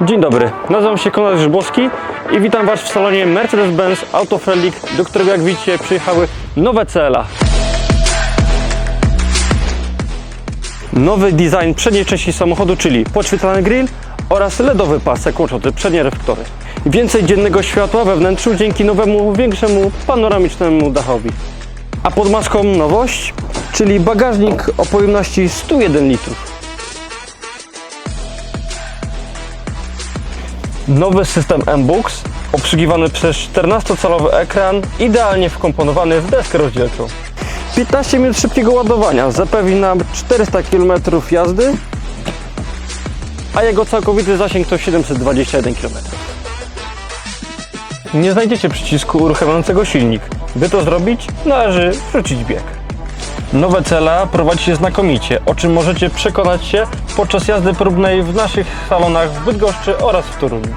Dzień dobry, nazywam się Konrad Grzybowski i witam Was w salonie Mercedes-Benz Auto do którego jak widzicie przyjechały nowe CLA. Nowy design przedniej części samochodu, czyli podświetlany grill oraz LEDowy pasek łączący przednie reflektory. Więcej dziennego światła we wnętrzu dzięki nowemu, większemu panoramicznemu dachowi. A pod maską nowość, czyli bagażnik o pojemności 101 litrów. Nowy system M-Books, obsługiwany przez 14-calowy ekran, idealnie wkomponowany w deskę rozdzielczą. 15 minut szybkiego ładowania zapewni nam 400 km jazdy, a jego całkowity zasięg to 721 km. Nie znajdziecie przycisku uruchamiającego silnik. By to zrobić, należy wrzucić bieg. Nowe cela prowadzi się znakomicie, o czym możecie przekonać się podczas jazdy próbnej w naszych salonach w Bydgoszczy oraz w Toruniu.